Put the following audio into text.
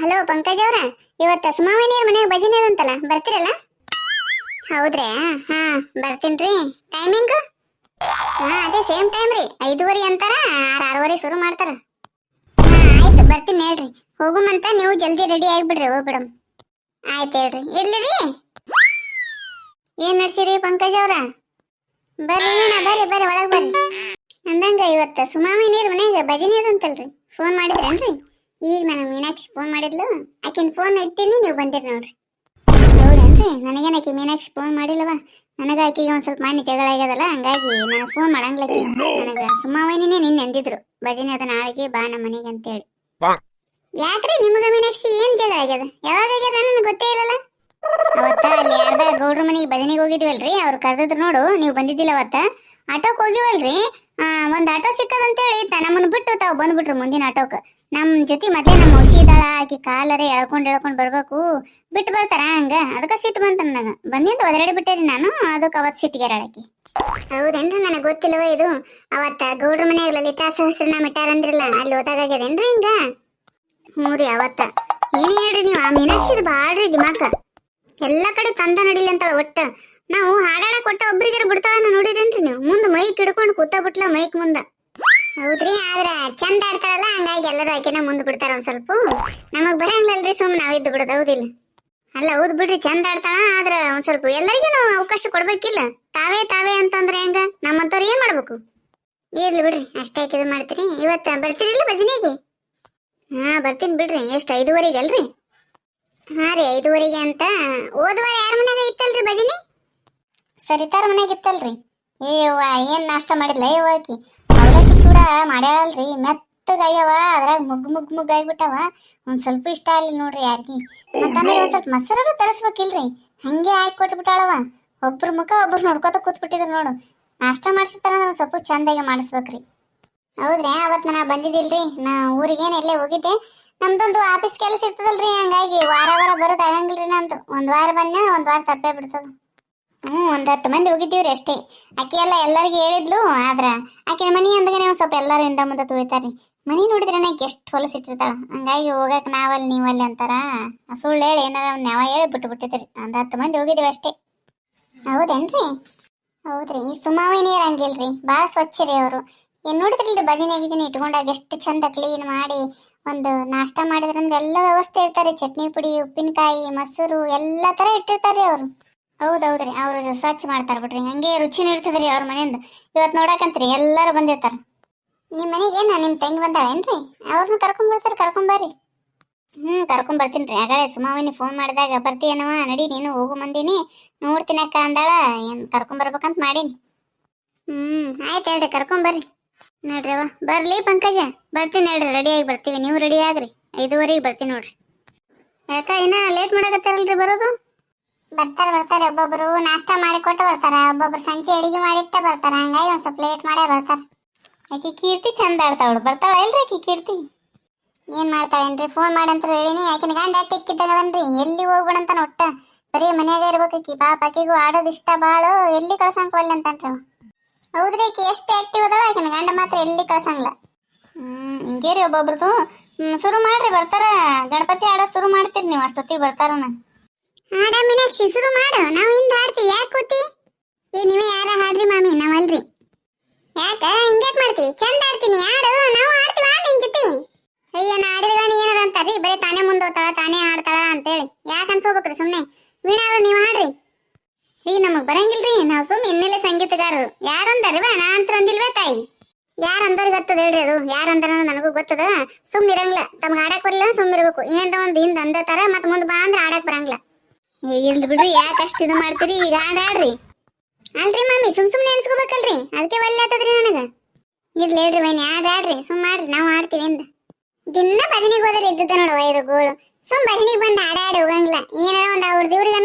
Hello Pankaj ಅವ್ರ, ಇವತ್ತ ಸುಮಾವಣಿಯರ್ ಮನೆಯಾಗ ಭಜನೆ ಅದಂತಲ್ಲ ಬರ್ತೀರಲ್ಲ? ಹೌದ್ರಾ? ಹಾ, ಬರ್ತೀನ್ರಿ. ಟೈಮಿಂಗ್ ಹಾ, ಅದೇ ಸೇಮ್ ಟೈಮ್ ರೀ. ಐದುವರೆ ಅಂತಾರ, ಆರು ಆರೂವರೆ ಶುರು ಮಾಡ್ತಾರ. ಹಾ, ಆಯ್ತು, ಬರ್ತೀನಿ ಹೇಳ್ರಿ. ಹೋಗುಮಂತ, ನೀವು ಜಲ್ದಿ ರೆಡಿ ಆಗಿಬಿಡ್ರಿ, ಹೋಗ್ಬಿಡಮ್. ಆಯ್ತು ಹೇಳ್ರಿ. ಇಡ್ಲಿ ರೀ? ಏನ್ ನಡ್ಸಿರಿ ಪಂಕಜ್ ಅವ್ರ? ಬರ್ರಿ ವೀಣಾ, ಬರ್ರಿ ಬರ್ರಿ, ಒಳಗೆ ಬರ್ರಿ. ಅಂದಂಗ ಇವತ್ತ ಸುಮಾಮಿ ನೀರ್ ಮನೆಯಾಗ ಭಜನೆ ಅದಂತಲ್ರಿ ಫೋನ್ ಮಾಡಿದ್ರೇನ್ರಿ? ಈಗ ನಾನು ಮೀನಾಕ್ಷಿ ಫೋನ್ ಮಾಡಿದ್ಲು. ಆಕಿನ ಫೋನ್ ಇಟ್ಟಿನಿ ನೀವು ಬಂದಿರಿ ನೋಡ್ರಿ. ಹೌದೇನ್ರಿ ನನಗೇನು ಆಕಿ ಮೀನಾಕ್ಷಿ ಫೋನ್ ಮಾಡಿಲ್ಲವ? ನನಗ ಆಕಿಗೆ ಒಂದ್ ಸ್ವಲ್ಪ ಮಾನ್ಯ ಜಗಳ ಆಗ್ಯದಲ್ಲ ಹಂಗಾಗಿ ನಾನು ಫೋನ್ ಮಾಡಂಗ್ಲಕ್ಕಿ ನನಗ ಸುಮ್ಮವೈನಿನೇ ನಿನ್ನೆ ಅಂದಿದ್ರು ಭಜನೆ ಅದ ನಾಳೆಗೆ ಬಾ ನಮ್ಮ ಮನೆಗೆ ಅಂತೇಳಿ. ಯಾಕ್ರಿ ನಿಮಗ ಮೀನಾಕ್ಷಿ ಏನ್ ಜಗಳ ಆಗ್ಯದ? ಯಾವಾಗ ಆಗ್ಯದ ನನಗೆ ಗೊತ್ತೇ ಇಲ್ಲಲ್ಲ? ಅವತ್ತ ಅಲ್ಲಿ ಯಾರ್ದ ಗೌಡ್ರ ಮನೆಗೆ ಭಜನೆಗೆ ಹೋಗಿದ್ವಲ್ರಿ ಅವ್ರು ಕರೆದಿದ್ರು ನೋಡು ನೀವು ಬಂದಿದ್ದಿಲ್ಲ ಅವತ್ತ. ಆಟೋಕ್ ಹೋಗಿವಲ್ರಿ ಆ, ಒಂದ್ ಆಟೋ ಸಿಕ್ಕದಂತೇಳಿ ನಮ್ಮನ್ನ ಬಿಟ್ಟು ತಾವು ಬಂದ್ಬಿಟ್ರು ಮುಂದಿನ ಆಟೋಕ್. ನಮ್ ಜೊತೆ ಮತ್ತೆ ನಮ್ಮ ಇದ್ದಾಳ, ಆಕಿ ಕಾಲರೆ ಎಳ್ಕೊಂಡ್ ಎಳ್ಕೊಂಡ್ ಬರ್ಬೇಕು. ಬಿಟ್ಟು ಬರ್ತಾರ ಹಂಗ? ಅದಕ್ಕ ಸಿಟ್ಟು ಬಂತ ನನಗ. ಬಂದಿಂದ ಒದರಾಡಿ ಬಿಟ್ಟೇರಿ ನಾನು, ಅದಕ್ಕೆ ಅವತ್ ಸಿಟ್ಟಿಗೆ ಆಕಿ. ಹೌದೇನ್ರಿ ನನಗೆ ಗೊತ್ತಿಲ್ಲವ ಇದು? ಅವತ್ತ ಗೌಡ್ರ ಮನ್ಯಾಗ ಲಲಿತಾ ಸಹಸ್ರನ ಇಟ್ಟಾರಂದ್ರಲ್ಲ, ಅಲ್ಲಿ ಓದಾಗ್ಯದೇನ್ರಿ ಹಿಂಗ? ಹ್ಞೂ ಅವತ್ತ. ಏನ್ ಹೇಳ್ರಿ ನೀವು? ಆ ಮೀನಾಕ್ಷಿದ್ ಬಾಳ್ರಿ ದಿಮಾಕ. ಎಲ್ಲಾ ಕಡೆ ತಂದ ನಡಿಲಿ ಅಂತಾಳ ಒಟ್ಟ. ನಾವು ಹಾಡಾಡಕ್ ಕೊಟ್ಟ ಒಬ್ರಿಗಾರ ಬಿಡ್ತಾಳ ನೋಡಿರೇನ್ರಿ ನೀವು? ಮುಂದ್ ಮೈಕ್ ಹಿಡ್ಕೊಂಡು ಕೂತ ಬಿಟ್ಲ ಮೈಕ್ ಮುಂದ. ಹೌದ್ರಿ, ಆದ್ರ ಚಂದ ಆಡ್ತಾರಲ್ಲ, ಹಂಗಾಗಿ ಎಲ್ಲರೂ ಆಯ್ಕೆನ ಮುಂದ್ ಬಿಡ್ತಾರ ಒಂದ್ ಸ್ವಲ್ಪ. ನಮಗ್ ಬರಂಗಿಲ್ಲಲ್ರಿ ಸುಮ್ ನಾವ್ ಇದ್ದು ಬಿಡೋದು, ಹೌದಿಲ್ಲ? ಅಲ್ಲ, ಹೌದ್ ಬಿಡ್ರಿ, ಚಂದ ಆಡ್ತಾಳ, ಆದ್ರ ಒಂದ್ ಸ್ವಲ್ಪ ಎಲ್ಲರಿಗೂ ಅವಕಾಶ ಕೊಡ್ಬೇಕಿಲ್ಲ. ತಾವೇ ತಾವೇ ಅಂತಂದ್ರೆ ಹೆಂಗ? ನಮ್ಮಂತವ್ರು ಏನ್ ಮಾಡ್ಬೇಕು? ಇರ್ಲಿ ಬಿಡ್ರಿ, ಅಷ್ಟೇ ಇದು ಮಾಡ್ತೀರಿ. ಇವತ್ತ ಬರ್ತೀರಿಲ್ಲ ಭಜನೆಗೆ? ಹಾ, ಬರ್ತೀನಿ ಬಿಡ್ರಿ, ಎಷ್ಟು, ಐದುವರೆಗೆ ಅಲ್ರಿ? ಹಾ ರೀ, ಐದುವರೆಗೆ ಅಂತ. ಹೋದ್ವಾರ ಯಾರ ಮನ್ಯಾಗ ಇತ್ತಲ್ರಿ ಭಜನಿ? ಸರಿತಾರ ಮನ್ಯಾಗ ಇತ್ತಲ್ರಿ? ಏ ಯವ್ವ ಏನ್ ನಾಷ್ಟ ಮಾಡಿಲ್ಲ ಏ ಆಕಿ? ಅವಲಕ್ಕಿ ಚೂಡ ಮಾಡ್ಯಾಳಲ್ರಿ, ಮೆತ್ತಗಾಗ್ಯಾವ, ಅದ್ರಾಗ ಮುಗ್ ಮುಗ್ ಮುಗ್ ಆಗ್ಬಿಟ್ಟವ. ಒಂದ್ ಸ್ವಲ್ಪ ಇಷ್ಟ ಆಗ್ಲಿಲ್ಲ ನೋಡ್ರಿ ಯಾರಿಗಿ. ಮತ್ತ ಆಮೇಲೆ ಒಂದ್ ಸ್ವಲ್ಪ ಮೊಸರು ತರಿಸ್ಬೇಕಿಲ್ರಿ. ಹಂಗೆ ಹಾಕಿ ಕೊಟ್ಬಿಟ್ಟಾಳವ. ಒಬ್ರ ಮುಖ ಒಬ್ರು ನೋಡ್ಕೋತ ಕೂತ್ಬಿಟ್ಟಿದ್ರು ನೋಡು. ನಾಷ್ಟ ಮಾಡ್ಸಿರ್ತಾರ ಒಂದ್ ಸ್ವಲ್ಪ ಚಂದಾಗಿ ಮಾಡಿಸ್ಬೇಕ್ರಿ. ಹೌದ್ರಿ? ಅವತ್ ನಾ ಬಂದಿದ್ದಿಲ್ರಿ. ನಾ ಊರಿಗೇನ್ ಎಲ್ಲೇ ಹೋಗಿದ್ದೆ. ನಮ್ದೊಂದು ಆಫೀಸ್ ಕೆಲಸ ಇರ್ತದಲ್ರಿ, ಹಂಗಾಗಿ ವಾರ ವಾರ ಬರೋದ್ ಆಗಂಗಿಲ್ರಿ ನಂದು. ಒಂದ್ ವಾರ ಬಂದ ಒಂದ್ ವಾರ ತಪ್ಪೇ ಬಿಡ್ತದ. ಹ್ಞೂ ಒಂದು ಹತ್ತು ಮಂದಿ ಹೋಗಿದ್ದೀವ್ರಿ ಅಷ್ಟೇ. ಆಕೆ ಎಲ್ಲ ಎಲ್ಲರಿಗೂ ಹೇಳಿದ್ಲು, ಆದ್ರೆ ಆಕೆ ಮನೆ ಅಂದಗನೆ ನಾವು ಸ್ವಲ್ಪ ಎಲ್ಲರೂ ಹಿಂದೆ ಮುಂದೆ ತುಳಿತಾರ್ರಿ ಮನಿ ನೋಡಿದ್ರೆ ನಂಗೆ ಎಷ್ಟು ಹೊಲಸಿಟ್ಟಿರ್ತಾಳ ಹಂಗಾಗಿ ಹೋಗಕ್ ನಾವಲ್ಲಿ ನೀವಲ್ಲಿ ಅಂತಾರ. ಸುಳ್ಳು ಹೇಳಿ ಏನಾರ ಒಂದು ನ್ಯಾವ ಹೇಳಿ ಬಿಟ್ಟು ಬಿಟ್ಟಿದ್ರಿ. ಒಂದು ಹತ್ತು ಮಂದಿ ಹೋಗಿದ್ದೀವಿ ಅಷ್ಟೇ. ಹೌದೇನ್ರಿ? ಹೌದ್ರಿ ಸುಮಾವೇನಿಯರ್ ಹಂಗಿಲ್ರಿ. ಭಾಳ ಸ್ವಚ್ಛ ರೀ ಅವರು. ಏನ್ ನೋಡಿದ್ರಲ್ರಿ ಭಜನೆ ಗಿಜನೆ ಇಟ್ಕೊಂಡಾಗ ಎಷ್ಟು ಚಂದ ಕ್ಲೀನ್ ಮಾಡಿ ಒಂದು ನಾಷ್ಟ ಮಾಡಿದ್ರಂದ್ರೆ ಎಲ್ಲ ವ್ಯವಸ್ಥೆ ಇರ್ತಾರೆ ಚಟ್ನಿ ಪುಡಿ, ಉಪ್ಪಿನಕಾಯಿ, ಮೊಸರು, ಎಲ್ಲ ತರ ಇಟ್ಟಿರ್ತಾರೆ ಅವರು. ಹೌದೌದ್ರಿ, ಅವ್ರು ಸ್ವಚ್ಛ ಮಾಡ್ತಾರ ಬಿಡ್ರಿ. ಹಂಗೆ ರುಚಿನೂ ಇರ್ತದ್ರಿ ಅವ್ರ ಮನೆಯಿಂದ. ಇವತ್ ನೋಡಕಂತ್ರಿ ಎಲ್ಲಾರು ಬಂದಿರ್ತಾರ. ನಿಮ್ ಮನೆಗೆ ಏನ ನಿಮ್ ತಂಗಿ ಬಂದಾಳೇನ್ರಿ? ಅವ್ರನ್ನ ಕರ್ಕೊಂಡ್ ಬರ್ತಾರ, ಕರ್ಕೊಂಡ್ ಬರ್ರಿ ಹ್ಮ್, ಕರ್ಕೊಂಡ್ ಬರ್ತೀನಿ ಆಗಳೆ ಸುಮಾವಿನಿ ಫೋನ್ ಮಾಡಿದಾಗ ಬರ್ತೀಯನವ ನಡಿ ನೀನು ಹೋಗು ಮಂದಿನಿ. ನೋಡ್ತೀನಿ ಅಕ್ಕ ಅಂದಾಳ, ಏನ್ ಕರ್ಕೊಂಡ್ ಬರ್ಬೇಕಂತ ಮಾಡೀನಿ. ಹ್ಮ್, ಆಯ್ತು ಹೇಳ್ರಿ, ಕರ್ಕೊಂಡ್ ಬರ್ರಿ. ನೋಡ್ರಿ ಅವ ಬರ್ಲಿ ಪಂಕಜ. ಬರ್ತೀನಿ ಹೇಳ್ರಿ ರೆಡಿ ಆಗಿ ಬರ್ತೀವಿ. ನೀವು ರೆಡಿ ಆಗ್ರಿ. ಐದುವರೆಗೆ ಬರ್ತೀನಿ ನೋಡ್ರಿ. ಯಾಕ, ಇನ್ನ ಲೇಟ್ ಮಾಡಕತ್ತಾರಲ್ರಿ ಬರೋದು? ಬರ್ತಾರ, ಬರ್ತಾರೆ. ಒಬ್ಬೊಬ್ರು ನಾಷ್ಟ ಮಾಡಿ ಕೊಟ್ಟು ಬರ್ತಾರ. ಒಬ್ಬೊಬ್ರು ಸಂಜೆ ಅಡಿಗೆ ಮಾಡಿಟ್ಟ ಬರ್ತಾರ. ಹಂಗಾಗಿ ಒಂದ್ ಸ್ವಲ್ಪ ಲೇಟ್ ಮಾಡೇ ಬರ್ತಾರ. ಆಕಿ ಕೀರ್ತಿ ಚಂದ ಆಡ್ತಾವಳು ಬರ್ತಾಳ ಇಲ್ರಿ ಆಕಿ ಕೀರ್ತಿ? ಏನ್ ಮಾಡ್ತಾಳೇನ್ರಿ ಫೋನ್ ಮಾಡಂತ ಹೇಳಿನಿ. ಆಕಿನ ಗಂಡ ಟಿಕ್ಕಿದ್ದಾಗದನ್ರಿ ಎಲ್ಲಿ ಹೋಗ್ಬಿಡಂತ ಒಟ್ಟ ಬರೀ ಮನ್ಯಾಗ ಇರ್ಬೇಕಿ ಪಾಪ ಆಕಿಗೂ ಆಡೋದ್ ಇಷ್ಟ ಬಾಳು. ಎಲ್ಲಿ ಕಳ್ಸಂಗ್ ಒಳ್ಳೆ ಅಂತನ್ರಿ. ಹೌದ್ರಿ ಆಕಿ, ಎಷ್ಟು ಆಕ್ಟಿವ್ ಅದಾಳ ಆಕಿನ ಗಂಡ ಮಾತ್ರ ಎಲ್ಲಿ ಕಳ್ಸಂಗಿಲ್ಲ. ಹ್ಮ್, ಹಿಂಗೇರಿ ಒಬ್ಬೊಬ್ರದು. ಶುರು ಮಾಡ್ರಿ. ಬರ್ತಾರ. ಗಣಪತಿ ಆಡೋ ಶುರು ಮಾಡ್ತೀರಿ ನೀವು. ಅಷ್ಟೊತ್ತಿಗೆ ಬರ್ತಾರನ. ಹಾಡ ಮೀನಾಕ್ಷಿ, ಶುರು ಮಾಡು. ನಾವು ಹಿಂದೆ ಹಾಡ್ತೀವಿ. ಯಾಕೆ ಕೂತಿ? ಏ, ನೀವೇ ಯಾರ ಹಾಡ್ರಿ ಮಾಮಿ? ನಾವಲ್ರಿ ಯಾಕ? ಹಿಂಗ್ಯಾಕ್ ಮಾಡ್ತಿ? ಚಂದ ಆಡ್ತೀನಿ ಹಾಡು. ನಾವು ಹಾಡ್ತೀವಿ. ಹಾಡು ನಿನ್ ಜೊತೆ. ಅಯ್ಯ, ನಾ ಆಡಿದಾಗ ಏನಾರ ಅಂತಾರ್ರಿ? ಬರೀ ತಾನೇ ಮುಂದೆ ಹೋಗ್ತಾಳ, ತಾನೇ ಹಾಡ್ತಾಳ ಅಂತೇಳಿ. ಯಾಕೆ ಅನ್ಸೋಬೇಕ್ರಿ ಸುಮ್ಮನೆ ವೀಣಾರು ನೀವು ಹಾಡ್ರಿ. ಈಗ ನಮಗ್ ಬರಂಗಿಲ್ರಿ. ನಾವು ಸುಮ್ ಹಿನ್ನೆಲೆ ಸಂಗೀತಗಾರರು. ಯಾರಂದಾರಿವ ನಾ ಅಂತ ಅಂದಿಲ್ವೇ ತಾಯಿ. ಯಾರ ಅಂದವ್ರಿಗೆ ಗೊತ್ತದ ಹೇಳ್ರಿ ಅದು? ಯಾರಂದ್ರ ನನಗೂ ಗೊತ್ತದ. ಸುಮ್ ಇರಂಗಿಲ್ಲ ತಮ್ಗೆ ಆಡಕ್ ಬರಲ್ಲ ಸುಮ್ ಇರಬೇಕು ಏನ್ರ ಒಂದ್ ಹಿಂದ್ ಅಂದತಾರ ಮತ್ ಮುಂದ್ ಬಾ ಅಂದ್ರೆ ಆಡಕ್ ಬರಂಗಿಲ್ಲ. ಇರ್ಲಿ ಬಿಡ್ರಿ, ಯಾಕೆ ಅಷ್ಟು ಇದು ಮಾಡ್ತೀರಿ? ಈಗ ಹಾಡ್ ಹಾಡ್ರಿ. ಅಲ್ರಿ ಮಮ್ಮಿ ಸುಮ್ ಸುಮ್ನೆ ಅನ್ಸ್ಕೋಬೇಕಲ್ರಿ? ಅದಕ್ಕೆ ಒಲ್ಲೆ ಆತದ್ರಿ ನನಗ. ಇರ್ಲಿ ಹೇಳ್ರಿ ಬೈನಿ ಹಾಡ್ ಹಾಡ್ರಿ. ಸುಮ್ ಮಾಡ್ರಿ ನಾವು ಆಡ್ತೀವಿ ಅಂದ. ದಿನ ಬದನಿಗೆ ಹೋದ್ರೆ ಇದ್ದದ ನೋಡುವ ಇದು ಗೋಳು ಸುಮ್ ಭಜನಿಗೆ ಬಂದು ಹಾಡ ಹಾಡಿ ಹೋಗಂಗಿಲ್ಲ. ಏನಾರ ಒಂದು ಅವ್ರದ್ದು ಇವ್ರಿಗೆ